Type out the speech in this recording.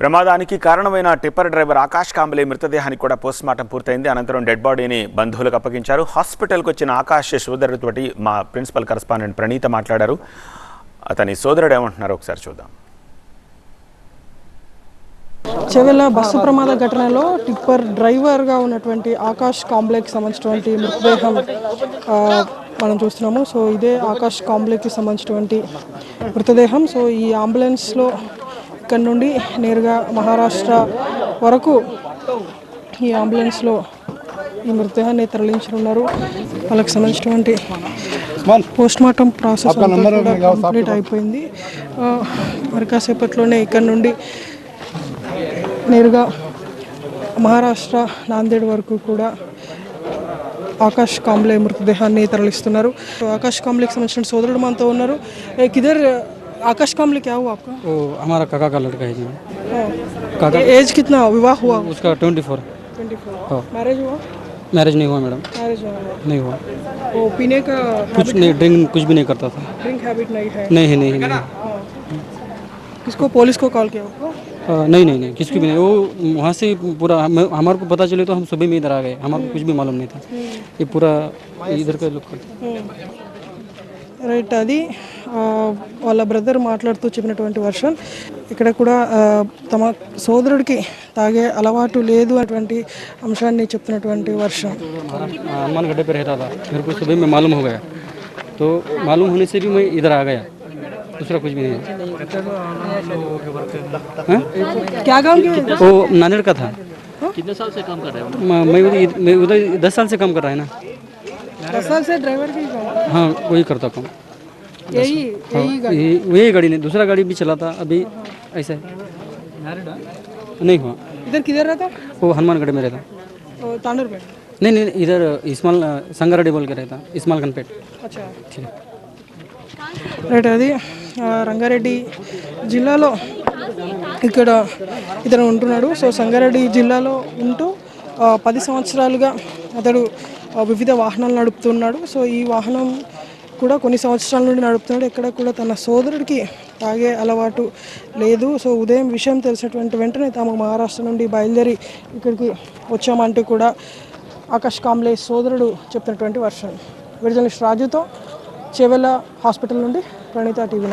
ప్రమాదానికి కారణమైన tipper driver Akash Kamble మృతదేహానికి కూడా పోస్ట్మార్టం పూర్తయింది. అనంతరం డెడ్ బాడీని బంధువులకు అప్పగించారు. హాస్పిటల్కి వచ్చిన ఆకాష్ సోదరుతోటి మా ప్రిన్సిపల్ కరస్పాండెంట్ ప్రణీత మాట్లాడారు. అతని సోదరుడు ఏమంటున్నారో ఒకసారి చూద్దాం. చెవెల బస్సు ప్రమాద ఘటనలో టిప్పర్ డ్రైవర్గా ఉన్నటువంటి ఆకాష్ కాంప్లెక్స్ సంబంధించినటువంటి మృతదేహం మనం చూస్తున్నాము. సో ఇదే ఆకాష్ కాంప్లెక్స్కి సంబంధించినటువంటి మృతదేహం. సో ఈ అంబులెన్స్లో ఇక్కడ నుండి నేరుగా మహారాష్ట్ర వరకు ఈ అంబులెన్స్లో ఈ మృతదేహాన్ని తరలించనున్నారు. వాళ్ళకి సంబంధించినటువంటి పోస్ట్ మార్టం ప్రాసెస్ కంప్లీట్ అయిపోయింది. మరి కాసేపట్లోనే ఇక్కడ నుండి నేరుగా మహారాష్ట్ర నాందేడ్ వరకు కూడా ఆకాష్ కాంబ్లే మృతదేహాన్ని తరలిస్తున్నారు. ఆకాష్ కాంబ్లేకి సంబంధించిన సోదరుడు మనతో ఉన్నారు. ఏ, आकाश कामले क्या हुआ आपका? ओ, हमारा काका का लड़का है जी। काका एज कितना विवाह हुआ? उसका ट्वेंटी फोर मैरिज हुआ? मैरिज नहीं हुआ मैडम। मैरिज नहीं हुआ। वो पीने का कुछ नहीं ड्रिंक कुछ भी नहीं करता था। ड्रिंक हैबिट नहीं है? हाँ। हाँ, नहीं नहीं नहीं किसको पुलिस को कॉल किया आपको? नहीं नहीं नहीं किसकी भी नहीं। वो वहाँ से पूरा हमारे को पता चले तो हम सुबह में इधर आ गए। हमारे को कुछ भी मालूम नहीं था। हम्म। ये पूरा इधर का लुक करते। हम्म। राइट दादी। వాళ్ళ బ్రదర్ మాట్లాడుతూ చెప్పినటువంటి వర్షన్ ఇక్కడ కూడా ఆ, తమ సోదరుడికి తాగే అలవాటు లేదు అటువంటి అంశాన్ని చెప్తున్నటువంటి వర్షం महाराष्ट्र हनुमान गड्ढे पे रहता था मेरे को सुबह में मालूम हो गया तो मालूम होने से भी मैं इधर आ गया दूसरा कुछ भी नहीं हाँ? क्या काम किया वो नांदेड़ का था कितने साल से काम कर रहे हो मैं उधर मैं उधर दस साल से काम कर रहा है ना दस साल से ड्राइवर की काम हाँ वही करता काम यही यही हाँ, ये- वही गाड़ी नहीं दूसरा गाड़ी भी चलाता अभी ऐसा है नहीं हुआ इधर किधर रहता वो हनुमानगढ़ में रहता ओ, तांडूर पे नहीं नहीं इधर इस्माल संगारेड्डी बोल के रहता इस्माल खनपेट అచ్చా ठीक है రైట్ అది ఆ, రంగారెడ్డి జిల్లాలో ఇక్కడ ఇతను ఉంటున్నాడు సో సంగారెడ్డి జిల్లాలో ఉంటూ ఆ, పది సంవత్సరాలుగా అతడు ఆ, వివిధ వాహనాలు నడుపుతున్నాడు సో ఈ వాహనం కూడా కొన్ని సంవత్సరాల నుండి నడుపుతున్నాడు. ఎక్కడ కూడా తన సోదరుడికి తాగే అలవాటు లేదు. సో ఉదయం విషయం తెలిసినటువంటి వెంటనే తాము మహారాష్ట్ర నుండి బయలుదేరి ఇక్కడికి వచ్చామంటూ కూడా ఆకాష్ కాంబ్లే సోదరుడు చెప్తున్నటువంటి వర్షం. విడుదల రాజుతో చెవెల హాస్పిటల్ నుండి ప్రణీత టీవీ